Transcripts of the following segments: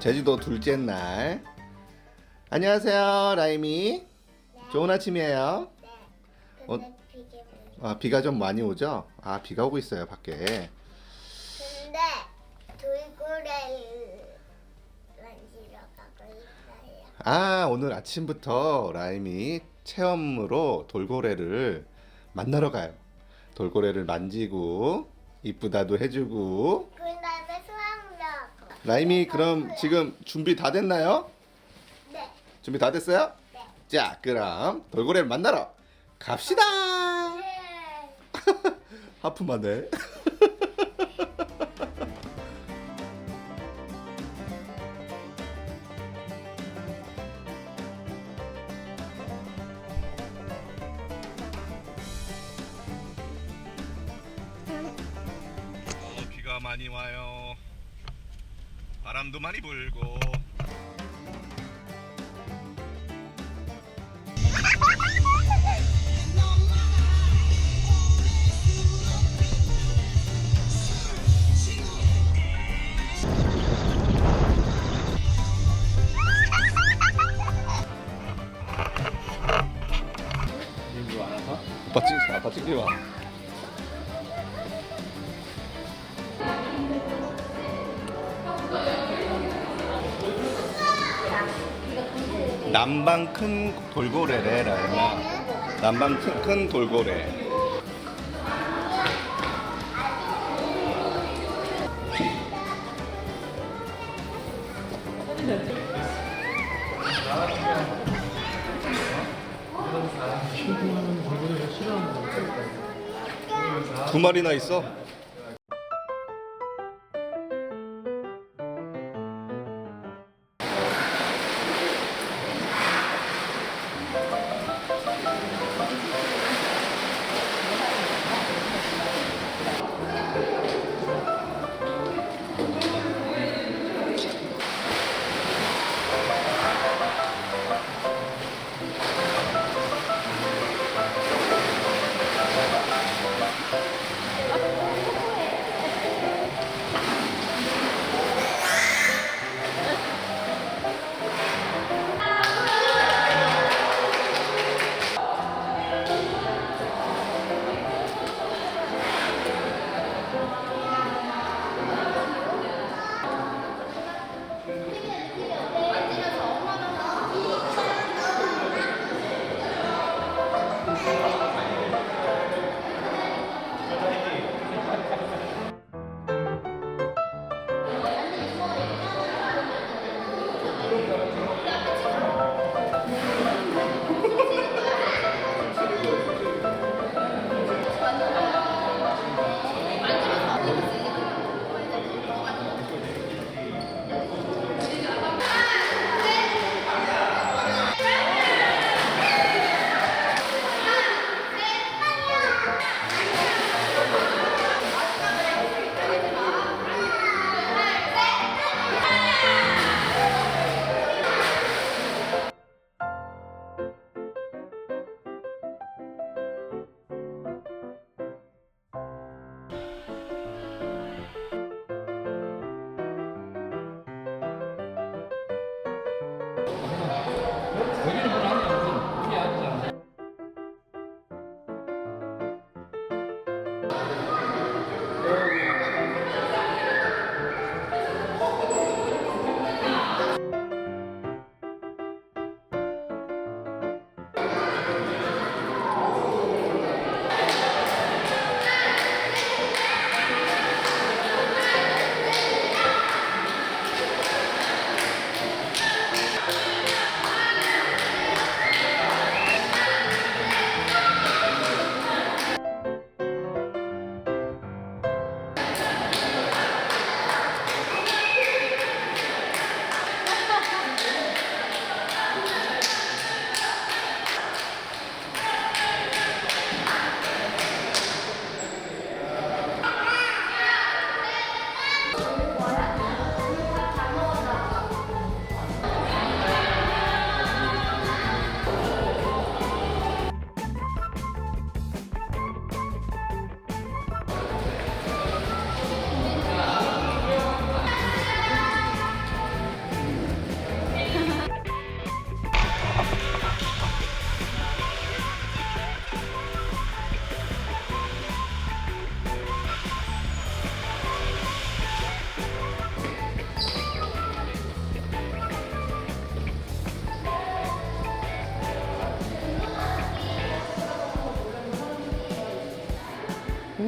제주도 둘째 날. 안녕하세요, 라임이. 좋은 아침이에요. 네. 어? 아, 비가 좀 많이 오죠? 아, 비가 오고 있어요, 밖에. 근데 돌고래를 만지러 가고 있어요. 아, 오늘 아침부터 라임이 체험으로 돌고래를 만나러 가요. 돌고래를 만지고 이쁘다도 해주고. 라임이 그럼 지금 준비 다 됐나요? 네. 준비 다 됐어요? 네. 자, 그럼 돌고래를 만나러 갑시다. 네. 어, 비가 많이 와요. 바람도 많이 불고. 남방 큰 돌고래래 라임아. 남방 큰, 큰 돌고래. 두 마리나 있어.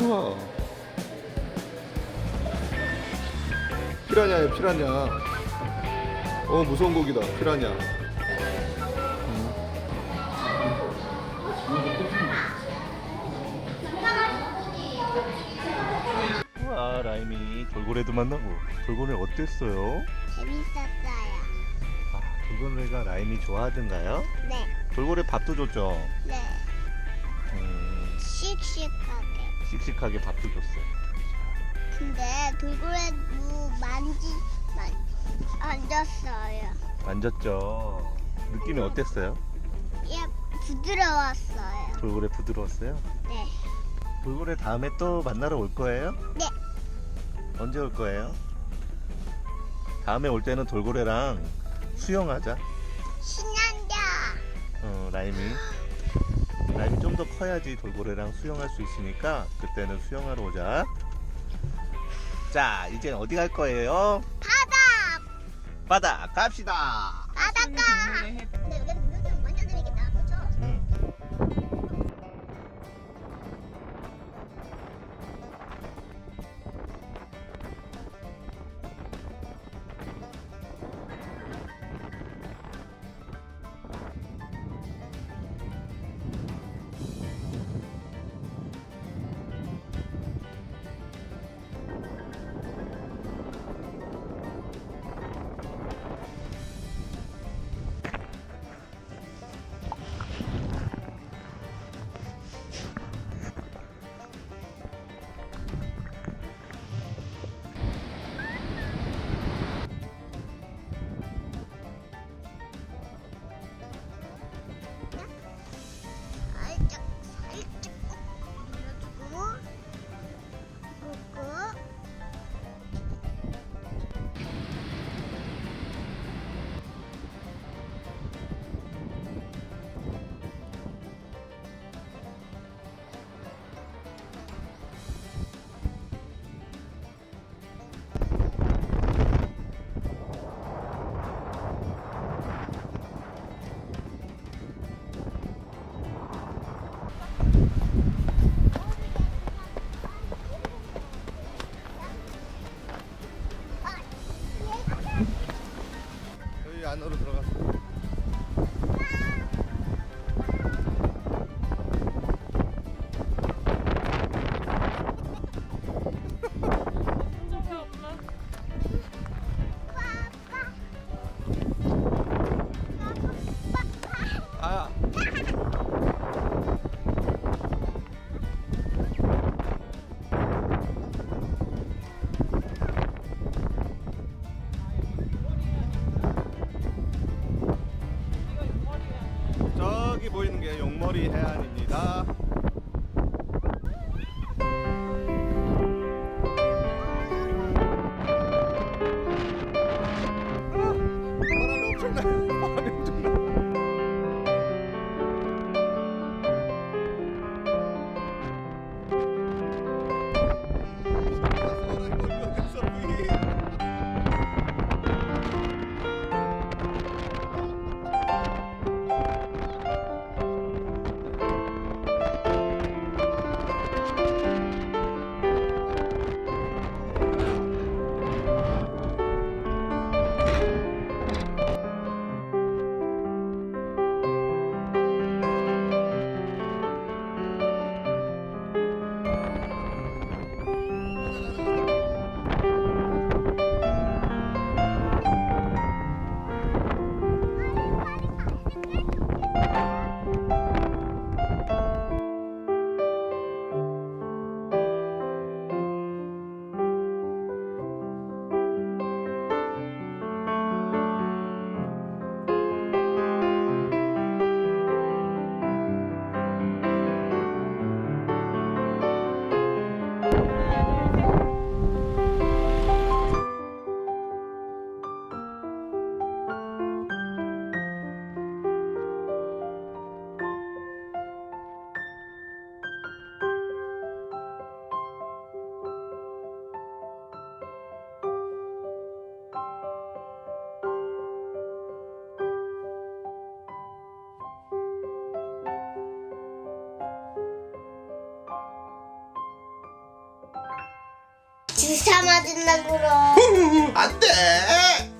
우와. 피라냐야 피라냐. 어 무서운 고기다 피라냐. 우와 라임이 돌고래도 만나고 돌고래 어땠어요? 재밌었어요. 아 돌고래가 라임이 좋아하던가요? 네. 돌고래 밥도 줬죠? 네. 음, 씩씩하게. 씩씩하게 밥도 줬어요 근데 돌고래도 만지 만 앉았어요. 만졌죠? 느낌이 어땠어요? 얘 부드러웠어요. 돌고래 부드러웠어요? 네. 돌고래 다음에 또 만나러 올 거예요? 네. 언제 올 거예요? 다음에 올 때는 돌고래랑 수영하자. 신난다. 어, 라임이. 라임이 좀더 커야지 돌고래랑 수영할 수 있으니까 그때는 수영하러 오자. 자, 이제 어디 갈 거예요? 바닥. 바다 갑시다. 바닷가. دوري يعني 기차 맞은다 그럼. 안돼.